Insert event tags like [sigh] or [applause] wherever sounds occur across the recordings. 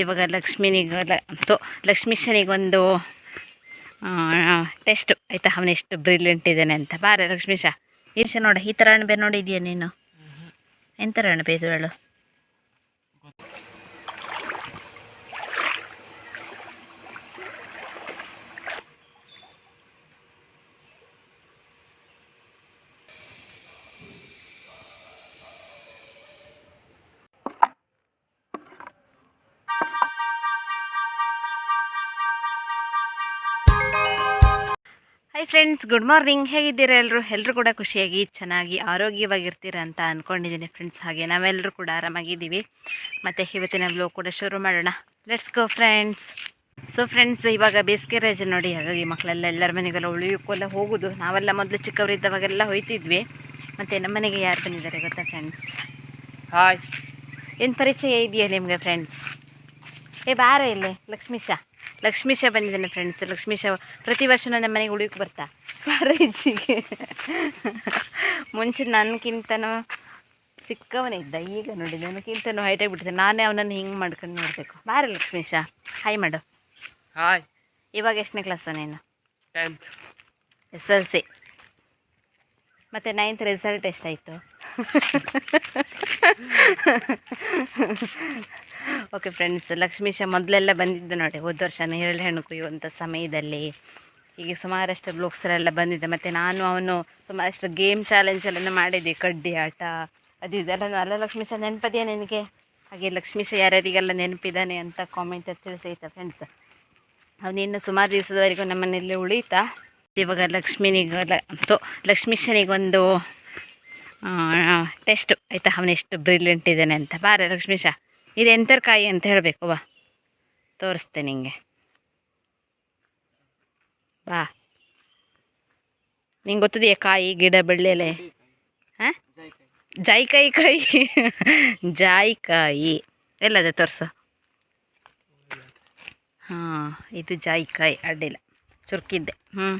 ಇವಾಗ ಲಕ್ಷ್ಮಿನಿಗೆ ತೋ ಲಕ್ಷ್ಮೀಶನಿಗೊಂದು ಟೆಸ್ಟು ಆಯಿತಾ? ಅವನು ಎಷ್ಟು ಬ್ರಿಲಿಯಂಟ್ ಇದ್ದಾನೆ ಅಂತ. ಬಾರೆ ಲಕ್ಷ್ಮೀಶ ಈರ್ಷ ನೋಡ ಈ ಥರ ಅಣಬೆ ನೋಡಿದ್ಯಾ ನೀನು? ಎಂಥರ ಅಣಬೆ ಇದು ಹೇಳು ಹಾಯ್ ಫ್ರೆಂಡ್ಸ್ ಗುಡ್ ಮಾರ್ನಿಂಗ್ ಹೇಗಿದ್ದೀರಾ ಎಲ್ಲರೂ ಎಲ್ಲರೂ ಕೂಡ ಖುಷಿಯಾಗಿ ಚೆನ್ನಾಗಿ ಆರೋಗ್ಯವಾಗಿರ್ತೀರ ಅಂತ ಅಂದ್ಕೊಂಡಿದ್ದೀನಿ ಫ್ರೆಂಡ್ಸ್ ಹಾಗೆ ನಾವೆಲ್ಲರೂ ಕೂಡ ಆರಾಮಾಗಿದ್ದೀವಿ. ಮತ್ತು ಇವತ್ತಿನ ಬ್ಲೋ ಕೂಡ ಶುರು ಮಾಡೋಣ. Let's go friends so friends ಇವಾಗ ಬೇಸಿಗೆ ರಜೆ ನೋಡಿ ಹಾಗಾಗಿ ಮಕ್ಕಳೆಲ್ಲ ಎಲ್ಲರ ಮನೆಗೆಲ್ಲ ಉಳಿಯೋಕ್ಕೆಲ್ಲ ಹೋಗೋದು. ನಾವೆಲ್ಲ ಮೊದಲು ಚಿಕ್ಕವರಿದ್ದವಾಗೆಲ್ಲ ಹೋಯ್ತಿದ್ವಿ. ಮತ್ತು ನಮ್ಮ ಮನೆಗೆ ಯಾರು ಬಂದಿದ್ದಾರೆ ಗೊತ್ತಾ ಫ್ರೆಂಡ್ಸ್ ಹಾಯ್ ಏನು ಪರಿಚಯ ಇದೆಯಾ ನಿಮಗೆ ಫ್ರೆಂಡ್ಸ್ ಏ ಬಾರ ಇಲ್ಲಿ ಲಕ್ಷ್ಮೀಶ. ಲಕ್ಷ್ಮೀಶ ಬಂದಿದ್ದಾನೆ ಫ್ರೆಂಡ್ಸ್ ಲಕ್ಷ್ಮೀಶ ಪ್ರತಿ ವರ್ಷ ನಮ್ಮ ಮನೆಗೆ ಉಳಿಯೋಕೆ ಬರ್ತಾ. ಬಾರ ಈಚೆಗೆ ಮುಂಚೆ ನನಗಿಂತನೂ ಚಿಕ್ಕವನೇ ಇದ್ದ. ಈಗ ನೋಡಿ ನನಗಿಂತನೂ ಹೈಟ್ ಆಗಿಬಿಟ್ಟಿದ್ದೆ ನಾನೇ ಅವನನ್ನು ಹಿಂಗೆ ಮಾಡ್ಕೊಂಡು ನೋಡಬೇಕು. ಬಾರ ಲಕ್ಷ್ಮೀಶ ಹಾಯ್ ಮಾಡು. ಹಾಯ್ ಇವಾಗ ಎಷ್ಟನೇ ಕ್ಲಾಸ್ ನೀನು? ಟೆಂತ್ ಎಸ್ ಎಲ್ ಸಿ ಮತ್ತು ನೈನ್ತ್ ರಿಸಲ್ಟ್ ಎಷ್ಟಾಯಿತು? [laughs] ಓಕೆ ಫ್ರೆಂಡ್ಸ್ ಲಕ್ಷ್ಮೀಶ ಮೊದಲೆಲ್ಲ ಬಂದಿದ್ದು ನೋಡಿ, ಹೋದ ವರ್ಷ ನೇರಳೆ ಹಣ್ಣು ಕುಯ್ಯುವಂಥ ಸಮಯದಲ್ಲಿ. ಹೀಗೆ ಸುಮಾರಷ್ಟು ಬ್ಲೋಗ್ಸರೆಲ್ಲ ಬಂದಿದ್ದೆ. ಮತ್ತು ನಾನು ಅವನು ಸುಮಾರಷ್ಟು ಗೇಮ್ ಚಾಲೆಂಜ್ ಎಲ್ಲ ಮಾಡಿದ್ದೆ, ಕಡ್ಡಿ ಆಟ, ಅದು ಇದೆಲ್ಲ ಅಲ್ಲ. ಲಕ್ಷ್ಮೀಶ, ನೆನಪದೆಯಾ ನಿನಗೆ? ಹಾಗೆ ಲಕ್ಷ್ಮೀಶ ಯಾರ್ಯಾರಿಗೆಲ್ಲ ನೆನಪಿದ್ದಾನೆ ಅಂತ ಕಾಮೆಂಟ್ ತಿಳಿಸೈತ ಫ್ರೆಂಡ್ಸ್ ಅವನಿನ್ನು ಸುಮಾರು ದಿವಸದವರೆಗೂ ನಮ್ಮನೆಯಲ್ಲಿ ಉಳಿತಾ. ಇವಾಗ ಲಕ್ಷ್ಮೀನಿಗೆ ತೋ, ಲಕ್ಷ್ಮೀಶನಿಗೊಂದು ಟೆಸ್ಟ್ ಆಯಿತಾ, ಅವನು ಎಷ್ಟು ಬ್ರಿಲಿಯಂಟ್ ಇದ್ದಾನೆ ಅಂತ. ಬಾರೆ ಲಕ್ಷ್ಮೀಶ. ಇದು ಎಂಥರ ಕಾಯಿ ಅಂತ ಹೇಳಬೇಕು, ಬಾ. ತೋರಿಸ್ತೆ ನಿಂಗೆ. ಬಾ. ನಿಂಗೆ ಗೊತ್ತಿದೆಯಾ ಕಾಯಿ, ಗಿಡ ಬೆಳ್ಳೆಲೆ ಹಾಂ ಜಾಯಿಕಾಯಿ. ಕಾಯಿ ಜಾಯಿಕಾಯಿ. ಎಲ್ಲದ ತೋರಿಸು. ಹಾಂ, ಇದು ಜಾಯಿಕಾಯಿ, ಅಡ್ಡಿಲ್ಲ. ಚುರುಕಿದ್ದೆ. ಹ್ಞೂ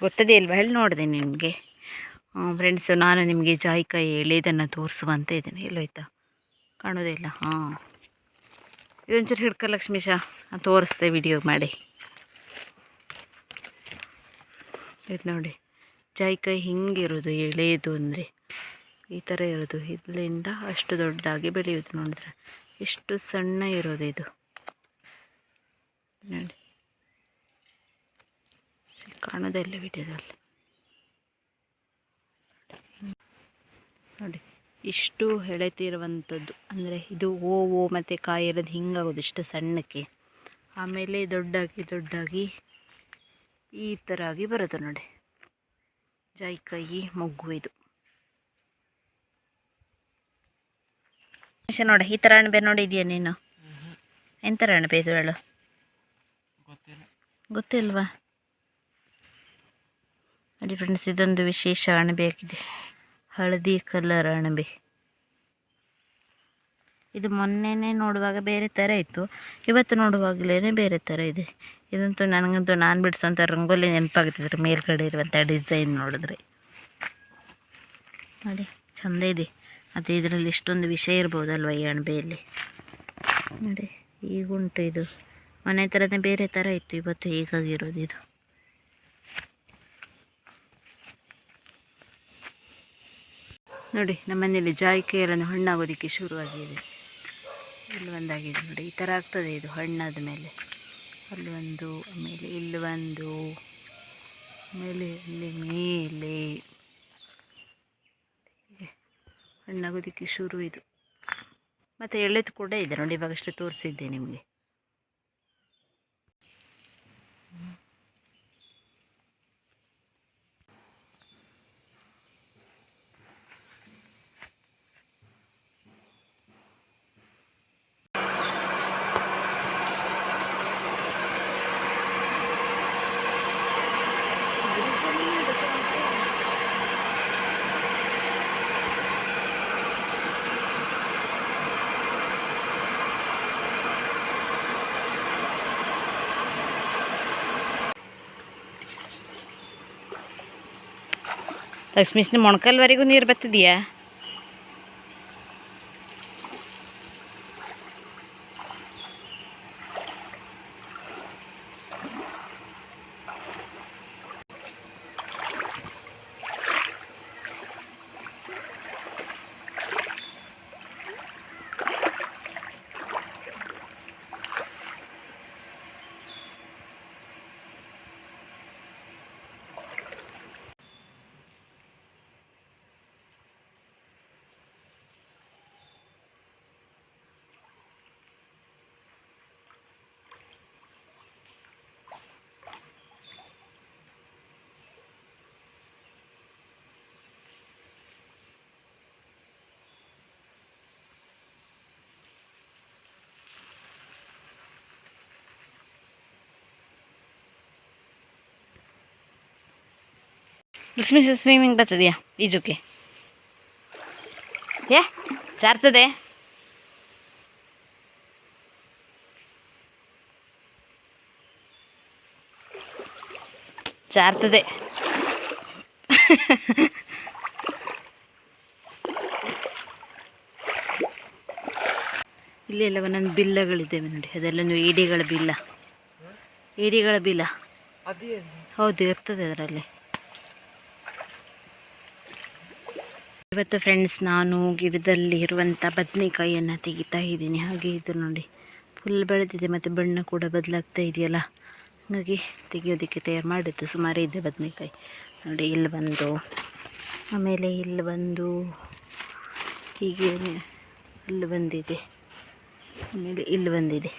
ಗೊತ್ತದೆ ಇಲ್ವಾ ಹೇಳಿ ನೋಡಿದೆ ನಿಮಗೆ ಫ್ರೆಂಡ್ಸು ನಾನು ನಿಮಗೆ ಜಾಯಿಕಾಯಿ ಎಳೆದನ್ನು ತೋರಿಸುವಂತೆ ಇದ್ದೇನೆ. ಎಲ್ಲೋಯ್ತಾ ಕಾಣೋದಿಲ್ಲ ಹಾಂ. ಇದೊಂಚೂರು ಹಿಡ್ಕ ಲಕ್ಷ್ಮೀಶ ತೋರಿಸ್ದೆ ವಿಡಿಯೋ ಮಾಡಿ. ಇದು ನೋಡಿ. ಜಾಯಿಕಾಯಿ ಹಿಂಗಿರೋದು ಎಳೆಯೋದು ಅಂದರೆ. ಈ ಥರ ಇರೋದು. ಇಲ್ಲಿಂದ ಅಷ್ಟು ದೊಡ್ಡಾಗಿ ಬೆಳೆಯೋದು ನೋಡಿದ್ರೆ. ಎಷ್ಟು ಸಣ್ಣ ಇರೋದು ಇದು. ನೋಡಿ. ಕಾಣೋದೇ ಇಲ್ಲ ವಿಡಿಯೋದಲ್ಲಿ ನೋಡಿ ಇಷ್ಟು ಎಳೆತಿರುವಂಥದ್ದು ಅಂದರೆ ಇದು ಹೂವು ಮತ್ತು ಕಾಯಿ ಇರೋದು ಹಿಂಗಾಗೋದು ಇಷ್ಟು ಸಣ್ಣಕ್ಕೆ. ಆಮೇಲೆ ದೊಡ್ಡಾಗಿ ದೊಡ್ಡಾಗಿ ಈ ಥರ ಆಗಿ ಬರೋದು ನೋಡಿ. ಜಾಯಿಕಾಯಿ ಮೊಗ್ಗು ಇದು. ನೋಡಿ ಈ ಥರ ಅಣಬೆ ನೋಡಿದ್ಯಾ ನೀನು? ಎಂಥರ ಅಣಬೆ ಇದು ಹೇಳು? ಗೊತ್ತಿಲ್ವಾ? ನೋಡಿ ಫ್ರೆಂಡ್ಸ್ ಇದೊಂದು ವಿಶೇಷ ಅಣಬೆ ಆಗಿದೆ ಹಳದಿ ಕಲರ್ ಅಣಬೆ. ಇದು ಮೊನ್ನೆನೇ ನೋಡುವಾಗ ಬೇರೆ ಥರ ಇತ್ತು, ಇವತ್ತು ನೋಡುವಾಗಲೇ ಬೇರೆ ಥರ ಇದೆ. ಇದಂತೂ ನನಗಂತೂ ನಾನು ಬಿಡಿಸೋಂಥ ರಂಗೋಲಿ ನೆನಪಾಗ್ತಿದ್ರೆ ಮೇಲ್ಗಡೆ ಇರುವಂಥ ಡಿಸೈನ್ ನೋಡಿದ್ರೆ. ನೋಡಿ, ಚಂದ ಇದೆ. ಮತ್ತು ಇದರಲ್ಲಿ ಇಷ್ಟೊಂದು ವಿಷಯ ಇರ್ಬೋದಲ್ವ ಈ ಅಣಬೆಯಲ್ಲಿ? ನೋಡಿ ಈಗುಂಟು ಇದು. ಮನೆ ಥರನೇ ಬೇರೆ ಥರ ಇತ್ತು, ಇವತ್ತು ಹೀಗಾಗಿರೋದು ಇದು. ನೋಡಿ, ನಮ್ಮನೇಲಿ ಜಾಯಿಕಾಯಿಗಳನ್ನು ಹಣ್ಣಾಗೋದಕ್ಕೆ ಶುರುವಾಗಿದೆ. ಇಲ್ಲಿ ಒಂದಾಗಿದೆ ನೋಡಿ, ಈ ಥರ ಆಗ್ತದೆ ಇದು ಹಣ್ಣಾದ ಮೇಲೆ. ಅಲ್ಲಿ ಒಂದು, ಆಮೇಲೆ ಇಲ್ಲಿ ಒಂದು, ಆಮೇಲೆ ಅಲ್ಲಿ ಮೇಲೆ. ಹಣ್ಣಾಗೋದಕ್ಕೆ ಶುರು ಇದು. ಮತ್ತು ಎಳೆದು ಕೂಡ ಇದೆ ನೋಡಿ, ಇವಾಗಷ್ಟು ತೋರಿಸಿದ್ದೆ ನಿಮಗೆ. ಲಕ್ಷ್ಮೀಶ್ನ ಮೊಣಕಲ್ವರೆಗೂ ನೀರು ಬತ್ತಿದೆಯಾ ಲಕ್ಷ್ಮೀ ಸ್ವಿಮ್ಮಿಂಗ್ ಬರ್ತದೆಯಾ ಈಜುಕ್ಕೆ ಏ ಜಾರ್ತದೆ ಜಾರ್ತದೆ ಇಲ್ಲಿ ಎಲ್ಲ ಒಂದೊಂದು ಬಿಲ್ಲಗಳಿದ್ದಾವೆ ನೋಡಿ. ಅದೆಲ್ಲ ಏಡಿಗಳ ಬಿಲ್ಲ. ಏಡಿಗಳ ಬಿಲ್ಲ. ಹೌದು ಇರ್ತದೆ ಅದರಲ್ಲಿ. ಇವತ್ತು ಫ್ರೆಂಡ್ಸ್ ನಾನು ಗಿಡದಲ್ಲಿ ಇರುವಂಥ ಬದನೆಕಾಯಿಯನ್ನು ತೆಗಿತಾ ಇದ್ದೀನಿ. ಹಾಗೆ ಇದು ನೋಡಿ ಫುಲ್ ಬೆಳೆದಿದೆ ಮತ್ತು ಬಣ್ಣ ಕೂಡ ಬದಲಾಗ್ತಾ ಇದೆಯಲ್ಲ? ಹಾಗಾಗಿ ತೆಗಿಯೋದಕ್ಕೆ ತಯಾರು ಮಾಡಿದ್ದು ಸುಮಾರು ಇದೆ ಬದನೆಕಾಯಿ. ನೋಡಿ, ಇಲ್ಲಿ ಬಂದು, ಆಮೇಲೆ ಇಲ್ಲಿ ಬಂದು, ಹೀಗೆ ಇಲ್ಲಿ ಬಂದಿದೆ. ಆಮೇಲೆ ಇಲ್ಲಿ ಬಂದಿದೆ.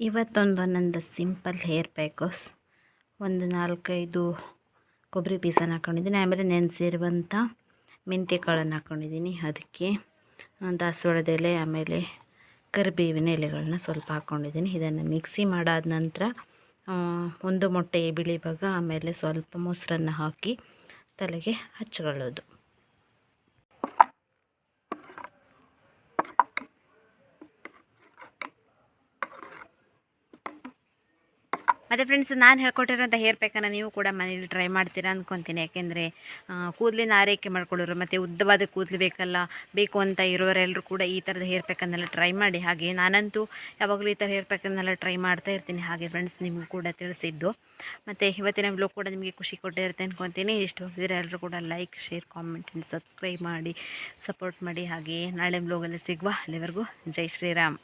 ಇವತ್ತೊಂದು ನಂದು ಸಿಂಪಲ್ ಹೇರ್ ಪ್ಯಾಕಸ್ ಒಂದು ನಾಲ್ಕೈದು ಕೊಬ್ಬರಿ ಪೀಸನ್ನು ಹಾಕ್ಕೊಂಡಿದ್ದೀನಿ ಆಮೇಲೆ ನೆನೆಸಿರುವಂಥ ಮೆಂತ್ಯ ಕಾಳನ್ನು ಹಾಕ್ಕೊಂಡಿದ್ದೀನಿ ಅದಕ್ಕೆ ದಾಸವಾಳದ ಎಲೆ ಆಮೇಲೆ ಕರಿಬೇವಿನ ಎಲೆಗಳನ್ನ ಸ್ವಲ್ಪ ಹಾಕ್ಕೊಂಡಿದ್ದೀನಿ ಇದನ್ನು ಮಿಕ್ಸಿ ಮಾಡಾದ ನಂತರ ಒಂದು ಮೊಟ್ಟೆ ಬಿಳಿ ಭಾಗ, ಆಮೇಲೆ ಸ್ವಲ್ಪ ಮೊಸರನ್ನು ಹಾಕಿ ತಲೆಗೆ ಹಚ್ಕೊಳ್ಳೋದು. ಮತ್ತು ಫ್ರೆಂಡ್ಸ್ ನಾನು ಹೇಳ್ಕೊಟ್ಟಿರೋಂಥ ಹೇರ್ ಪ್ಯಾಕನ್ನು ನೀವು ಕೂಡ ಮನೇಲಿ ಟ್ರೈ ಮಾಡ್ತೀರಾ ಅಂದ್ಕೊತೀನಿ ಯಾಕೆಂದರೆ ಕೂದಲಿನ ಆರೈಕೆ ಮಾಡ್ಕೊಳ್ಳೋರು ಮತ್ತು ಉದ್ದವಾದ ಕೂದಲು ಬೇಕಲ್ಲ, ಬೇಕು ಅಂತ ಇರೋರೆಲ್ಲರೂ ಕೂಡ ಈ ಥರದ ಹೇರ್ ಪ್ಯಾಕನ್ನೆಲ್ಲ ಟ್ರೈ ಮಾಡಿ. ಹಾಗೆ ನಾನಂತೂ ಯಾವಾಗಲೂ ಈ ಥರ ಹೇರ್ ಪ್ಯಾಕನ್ನೆಲ್ಲ ಟ್ರೈ ಮಾಡ್ತಾ ಇರ್ತೀನಿ. ಹಾಗೆ ಫ್ರೆಂಡ್ಸ್ ನಿಮಗೂ ಕೂಡ ತಿಳಿಸಿದ್ದು. ಮತ್ತು ಇವತ್ತಿನ ಬ್ಲಾಗ್ ಕೂಡ ನಿಮಗೆ ಖುಷಿ ಕೊಟ್ಟಿರುತ್ತೆ ಅಂದ್ಕೊತೀನಿ ಇಷ್ಟವಾಗಿದ್ರೆ ಎಲ್ಲರೂ ಕೂಡ ಲೈಕ್ ಶೇರ್ ಕಾಮೆಂಟ್ ಸಬ್ಸ್ಕ್ರೈಬ್ ಮಾಡಿ ಸಪೋರ್ಟ್ ಮಾಡಿ. ಹಾಗೆ ನಾಳೆ ಬ್ಲೋಗಲ್ಲಿ ಸಿಗುವ. ಅಲ್ಲಿವರೆಗೂ ಜೈ ಶ್ರೀರಾಮ್.